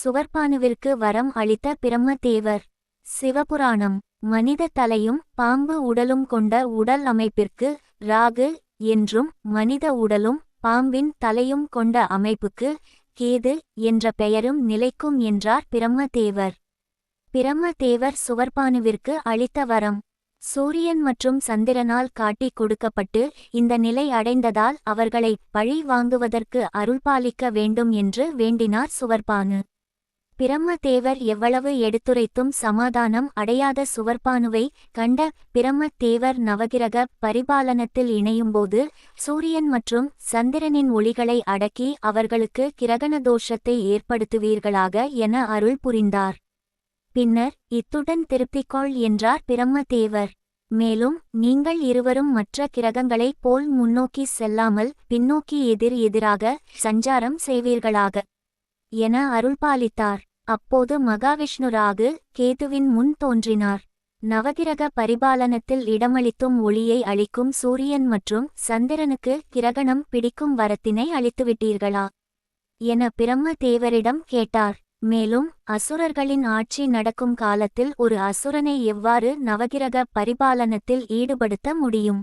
சுவர்பானுவிற்கு வரம் அளித்த பிரம்மதேவர். சிவபுராணம். மனித தலையும் பாம்பு உடலும் கொண்ட உடல் அமைப்பிற்கு ராகு என்றும் மனித உடலும் பாம்பின் தலையும் கொண்ட அமைப்புக்கு கேது என்ற பெயரும் நிலைக்கும் என்றார் பிரம்மதேவர். பிரம்மதேவர் சுவர்பானுவிற்கு அளித்த வரம். சூரியன் மற்றும் சந்திரனால் காட்டிக் கொடுக்கப்பட்டு இந்த நிலை அடைந்ததால் அவர்களை பழி வாங்குவதற்கு அருள்பாலிக்க வேண்டும் என்று வேண்டினார் சுவர்பானு பிரம்மதேவர் எவ்வளவு எடுத்துரைத்தும் சமாதானம் அடையாத சுவர்பானுவை கண்ட பிரம்மதேவர் நவகிரக பரிபாலனத்தில் இணையும்போது சூரியன் மற்றும் சந்திரனின் ஒளிகளை அடக்கி அவர்களுக்கு கிரகண தோஷத்தை ஏற்படுத்துவீர்களாக என அருள் புரிந்தார். பின்னர் இத்துடன் திருப்திக்கொள் என்றார் பிரம்மதேவர். மேலும் நீங்கள் இருவரும் மற்ற கிரகங்களைப் போல் முன்னோக்கி செல்லாமல் பின்னோக்கி எதிர் எதிராக சஞ்சாரம் செய்வீர்களாக என அருள்பாலித்தார். அப்போது மகாவிஷ்ணு ராகு கேதுவின் முன் தோன்றினார். நவகிரக பரிபாலனத்தில் இடமளித்தும் ஒளியை அளிக்கும் சூரியன் மற்றும் சந்திரனுக்கு கிரகணம் பிடிக்கும் வரத்தினை அளித்துவிட்டீர்களா? என பிரம்ம தேவரிடம் கேட்டார். மேலும் அசுரர்களின் ஆட்சி நடக்கும் காலத்தில் ஒரு அசுரனை எவ்வாறு நவகிரக பரிபாலனத்தில் ஈடுபடுத்த முடியும்?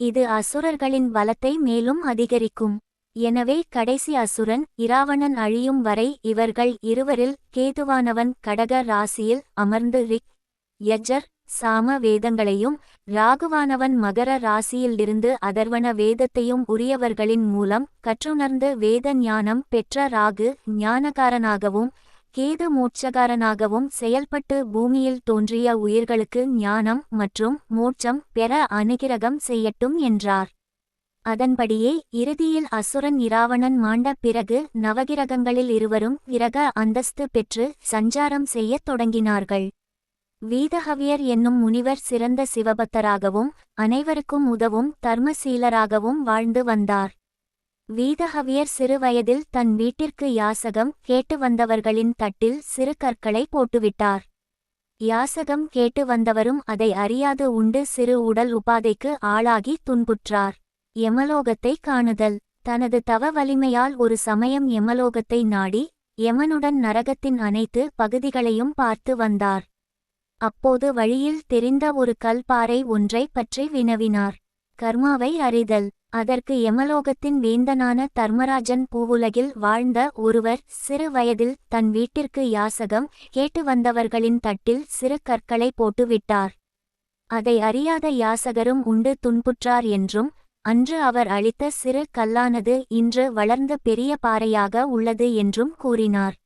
இது அசுரர்களின் பலத்தை மேலும் அதிகரிக்கும். எனவே கடைசி அசுரன் இராவணன் அழியும் வரை இவர்கள் இருவரில் கேதுவானவன் கடக ராசியில் அமர்ந்து ரிக் யஜர் சாம வேதங்களையும் ராகுவானவன் மகர ராசியிலிருந்து அதர்வன வேதத்தையும் உரியவர்களின் மூலம் கற்றுணர்ந்து வேத ஞானம் பெற்ற ராகு ஞானகாரனாகவும் கேது மோட்சகாரனாகவும் செயல்பட்டு பூமியில் தோன்றிய உயிர்களுக்கு ஞானம் மற்றும் மோட்சம் பெற அனுகிரகம் செய்யட்டும் என்றார். அதன்படியே இறுதியில் அசுரன் இராவணன் மாண்ட பிறகு நவகிரகங்களில் இருவரும் கிரக அந்தஸ்து பெற்று சஞ்சாரம் செய்யத் தொடங்கினார்கள். வீதஹவியர் என்னும் முனிவர் சிறந்த சிவபக்தராகவும் அனைவருக்கும் உதவும் தர்மசீலராகவும் வாழ்ந்து வந்தார். வீதஹவியர் சிறுவயதில் தன் வீட்டிற்கு யாசகம் கேட்டு வந்தவர்களின் தட்டில் சிறு கற்களை போட்டுவிட்டார். யாசகம் கேட்டு வந்தவரும் அதை அறியாது உண்டு சிறு உடல் உபாதைக்கு ஆளாகி துன்புற்றார். எமலோகத்தை காணுதல். தனது தவ வலிமையால் ஒரு சமயம் எமலோகத்தை நாடி யமனுடன் நரகத்தின் அனைத்து பகுதிகளையும் பார்த்து வந்தார். அப்போது வழியில் தெரிந்த ஒரு கல்பாறை ஒன்றை பற்றி வினவினார். கர்மாவை அறிதல். அதற்கு எமலோகத்தின் வேந்தனான தர்மராஜன் பூவுலகில் வாழ்ந்த ஒருவர் சிறு வயதில் தன் வீட்டிற்கு யாசகம் கேட்டு வந்தவர்களின் தட்டில் சிறு கற்களை போட்டுவிட்டார். அதை அறியாத யாசகரும் உண்டு துன்புற்றார் என்றும் அன்று அவர் அளித்த சிறு கல்லானது இன்று வளர்ந்த பெரிய பாறையாக உள்ளது என்றும் கூறினார்.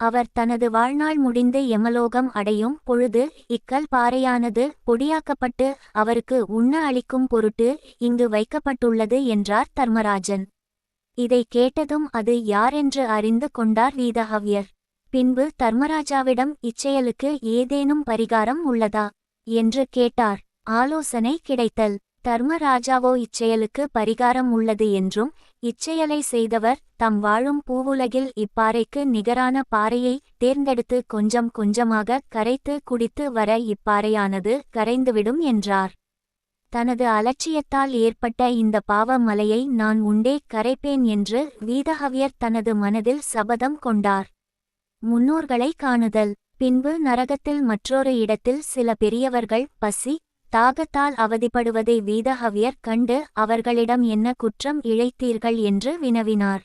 அவர் தனது வாழ்நாள் முடிந்து யமலோகம் அடையும் பொழுது இக்கல் பாறையானது பொடியாக்கப்பட்டு அவருக்கு உண்ண அளிக்கும் பொருட்டு இங்கு வைக்கப்பட்டுள்ளது என்றார் தர்மராஜன். இதை கேட்டதும் அது யாரென்று அறிந்து கொண்டார் வீதஹவ்யர் பின்பு தர்மராஜாவிடம் இச்செயலுக்கு ஏதேனும் பரிகாரம் உள்ளதா? என்று கேட்டார். ஆலோசனை கிடைத்தல். தர்மராஜாவோ இச்செயலுக்கு பரிகாரம் உள்ளது என்றும் இச்செயலை செய்தவர் தம் வாழும் பூவுலகில் இப்பாறைக்கு நிகரான பாறையை தேர்ந்தெடுத்து கொஞ்சம் கொஞ்சமாக கரைத்து குடித்து வர இப்பாறையானது கரைந்துவிடும் என்றார். தனது அலட்சியத்தால் ஏற்பட்ட இந்த பாவ மலையை நான் உண்டே கரைப்பேன் என்று வீதஹவியர் தனது மனதில் சபதம் கொண்டார். முன்னோர்களை காணுதல். பின்பு நரகத்தில் மற்றொரு இடத்தில் சில பெரியவர்கள் பசி தாகத்தால் அவதிப்படுவதை வீதஹவியர் கண்டு அவர்களிடம் என்ன குற்றம் இழைத்தீர்கள் என்று வினவினார்.